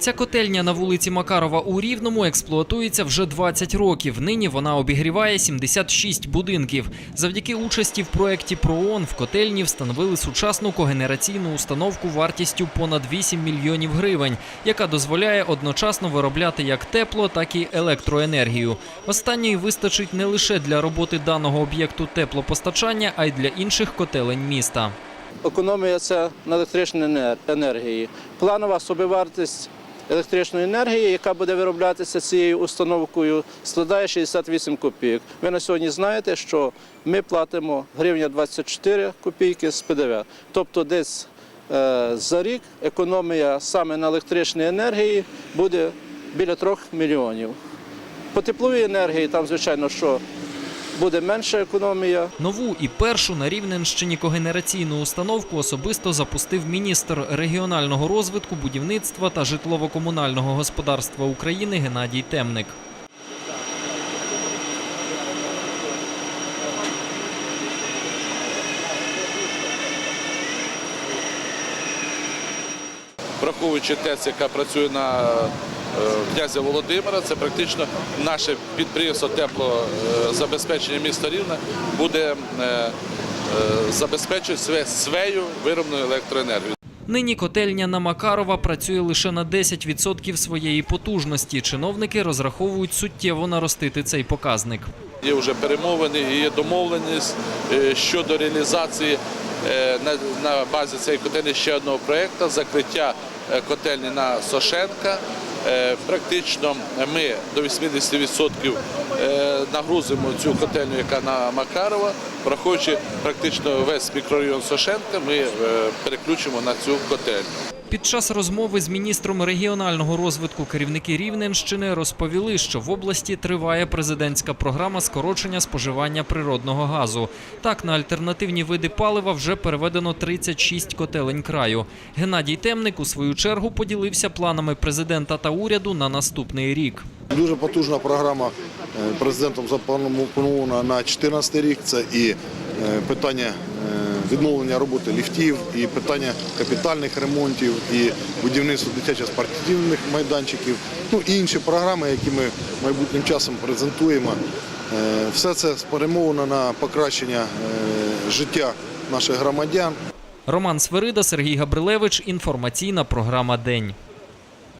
Ця котельня на вулиці Макарова у Рівному експлуатується вже 20 років. Нині вона обігріває 76 будинків. Завдяки участі в проєкті ПРООН в котельні встановили сучасну когенераційну установку вартістю понад 8 мільйонів гривень, яка дозволяє одночасно виробляти як тепло, так і електроенергію. Останньої вистачить не лише для роботи даного об'єкту теплопостачання, а й для інших котелень міста. Економія це на електричній енергії. Планова собівартість електричної енергії, яка буде вироблятися цією установкою, складає 68 копійок. Ви на сьогодні знаєте, що ми платимо гривня 24 копійки з ПДВ. Тобто десь е, за рік економія саме на електричній енергії буде біля 3 мільйонів. По тепловій енергії там, звичайно, що буде менша економія. Нову і першу на Рівненщині когенераційну установку особисто запустив міністр регіонального розвитку, будівництва та житлово-комунального господарства України Геннадій Темник. враховуючи ТЕЦ, яка працює на князя Володимира, це практично наше підприємство теплозабезпечення міста Рівне буде е, е, забезпечувати своєю виробною електроенергією. Нині котельня на Макарова працює лише на 10% своєї потужності. Чиновники розраховують суттєво наростити цей показник. Є вже перемовини і є домовленість е, щодо реалізації е, на, базі цієї котельні ще одного проєкту закриття е, котельні на Сошенка. Е, Практично ми до 80% е, нагрузимо цю котельню, яка на Макарова, проходячи практично весь мікрорайон Сошенка, ми е, переключимо на цю котельню. Під час розмови з міністром регіонального розвитку керівники Рівненщини розповіли, що в області триває президентська програма скорочення споживання природного газу. Так, на альтернативні види палива вже переведено 36 котелень краю. Геннадій Темник у свою чергу поділився планами президента та уряду на наступний рік. Дуже потужна програма е, президентом запланована на 2014 рік. Це і е, питання відновлення роботи ліфтів, і питання капітальних ремонтів, і будівництво дитячо спортивних майданчиків, ну і інші програми, які ми майбутнім часом презентуємо. Е, Все це спрямовано на покращення е, життя наших громадян. Роман Сверида, Сергій Габрилевич. Інформаційна програма День.